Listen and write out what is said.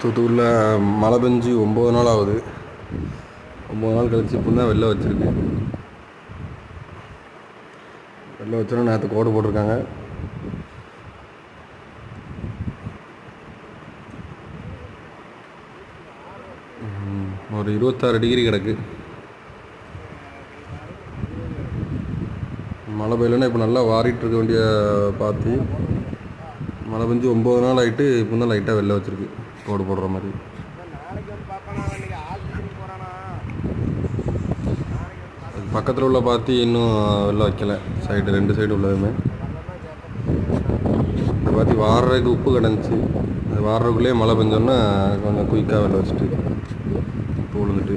தூத்துக்குடியில் மழை பெஞ்சு ஒம்பது நாள் ஆகுது. ஒம்பது நாள் கழிச்சு இப்போ தான் வெளில வச்சுருக்கு. வெளில வச்சோன்னா நேற்று கோடு போட்டிருக்காங்க. ஒரு இருபத்தாறு டிகிரி கிடக்கு. மழை பெய்யலன்னா இப்போ நல்லா வாரிட்டு இருக்க வேண்டிய பார்த்து மழை பெஞ்சு ஒம்பது நாள் ஆகிட்டு இப்போ தான் லைட்டாக வெளில வச்சுருக்கு. கோடு போடுற மாதிரி. பக்கத்தில் உள்ள பாத்தி இன்னும் வெளில வைக்கல. சைடு ரெண்டு சைடு உள்ளதுமே. இந்த பாத்தி வாடுறதுக்கு உப்பு கிடந்துச்சு. அது வாடுறதுக்குள்ளேயே மழை பெஞ்சோன்னா கொஞ்சம் குயிக்காக வெளில வச்சுட்டு உப்பு விழுந்துட்டு